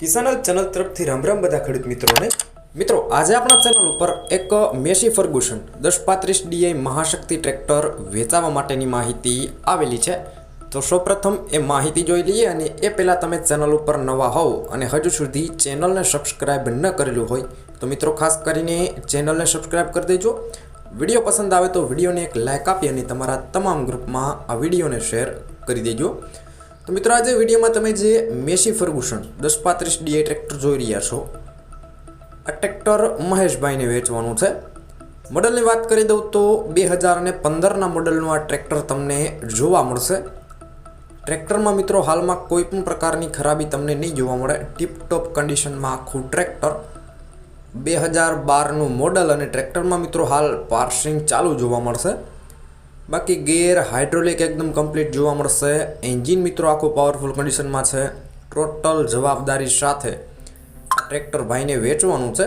કિસાન channel તરફથી રામ રામ બધા ખેડૂત મિત્રોને. મિત્રો, આજે આપણા ચેનલ ઉપર એક મેસી ફર્ગુસન, દસ પાંત્રીસ ડીઆઈ મહાશક્તિ ટ્રેક્ટર વેચાવા માટેની માહિતી આવેલી છે. તો સૌપ્રથમ એ માહિતી જોઈ લઈએ અને એ પહેલાં તમે ચેનલ ઉપર નવા હોવ અને હજુ સુધી ચેનલને સબસ્ક્રાઈબ ન કરેલું હોય, તો મિત્રો ખાસ કરીને ચેનલને સબસ્ક્રાઈબ કરી દેજો. વીડિયો પસંદ આવે તો વિડીયોને એક લાઇક આપી અને તમારા તમામ ગ્રુપમાં આ વિડીયોને શેર કરી દેજો. તો મિત્રો આજે વિડીયોમાં તમે જે મેસી ફર્ગુસન, દસ પાંત્રીસ ડીએ ટ્રેક્ટર જોઈ રહ્યા છો, આ ટ્રેક્ટર મહેશભાઈને વેચવાનું છે. મોડલની વાત કરી દઉં તો બે હજાર અને પંદરના મોડલનું આ ટ્રેક્ટર તમને જોવા મળશે. ટ્રેક્ટરમાં મિત્રો હાલમાં કોઈ પણ પ્રકારની ખરાબી તમને નહીં જોવા મળે. ટીપટોપ કન્ડિશનમાં આખું ટ્રેક્ટર. બે હજાર બારનું મોડલ અને ટ્રેક્ટરમાં મિત્રો હાલ પાર્સિંગ ચાલુ જોવા મળશે. બાકી ગેર હાઇડ્રોલિક એકદમ કમ્પ્લીટ જોવા મળશે. એન્જિન મિત્રો આખું પાવરફુલ કન્ડિશનમાં છે. ટોટલ જવાબદારી સાથે ટ્રેક્ટર ભાઈને વેચવાનું છે.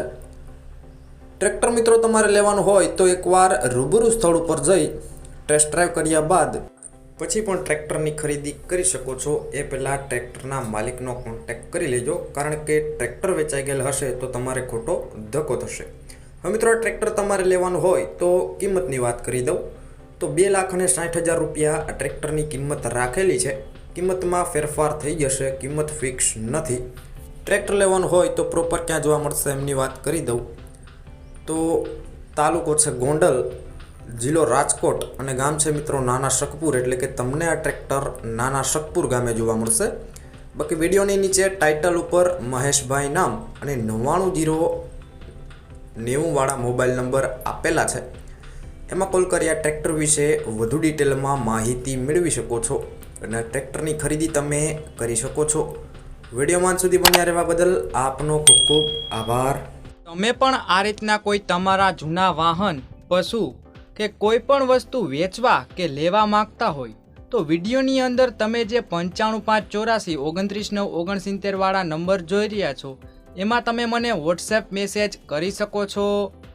ટ્રેક્ટર મિત્રો તમારે લેવાનું હોય તો એકવાર રૂબરૂ સ્થળ ઉપર જઈ ટેસ્ટ ડ્રાઈવ કર્યા બાદ પછી પણ ટ્રેક્ટરની ખરીદી કરી શકો છો. એ પહેલાં ટ્રેક્ટરના માલિકનો કોન્ટેક્ટ કરી લેજો. કારણ કે ટ્રેક્ટર વેચાઈ ગયેલ હશે તો તમારે ખોટો ધક્કો થશે. હવે મિત્રો ટ્રેક્ટર તમારે લેવાનું હોય તો કિંમતની વાત કરી દઉં. તો બે લાખ અને સાઠ હજાર રૂપિયા આ ટ્રેક્ટરની કિંમત રાખેલી છે. કિંમતમાં ફેરફાર થઈ જશે, કિંમત ફિક્સ નથી. ટ્રેક્ટર લેવાનું હોય તો પ્રોપર ક્યાં જોવા મળશે એમની વાત કરી દઉં. તો તાલુકો છે ગોંડલ, જિલ્લો રાજકોટ અને ગામ છે મિત્રો નાના શકપુર, એટલે કે તમને આ ટ્રેક્ટર નાના શકપુર ગામે જોવા મળશે. બાકી વિડીયોની નીચે ટાઇટલ ઉપર મહેશભાઈ નામ અને નવ્વાણું જીરો નેવુંવાળા મોબાઈલ નંબર આપેલા છે. એમાં કોલ કરી આ ટ્રેક્ટર વિશે વધુ ડિટેલમાં માહિતી મેળવી શકો છો અને ટ્રેક્ટરની ખરીદી તમે કરી શકો છો. વિડીયોમાં સુધી બન્યા રહેવા બદલ આપનો ખૂબ ખૂબ આભાર. તમે પણ આ રીતના કોઈ તમારા જૂના વાહન, પશુ કે કોઈ પણ વસ્તુ વેચવા કે લેવા માંગતા હોય, તો વિડીયોની અંદર તમે જે પંચાણું પાંચ ચોરાસી ઓગણત્રીસ નવ ઓગણસિત્તેરવાળા નંબર જોઈ રહ્યા છો, એમાં તમે મને વોટ્સએપ મેસેજ કરી શકો છો.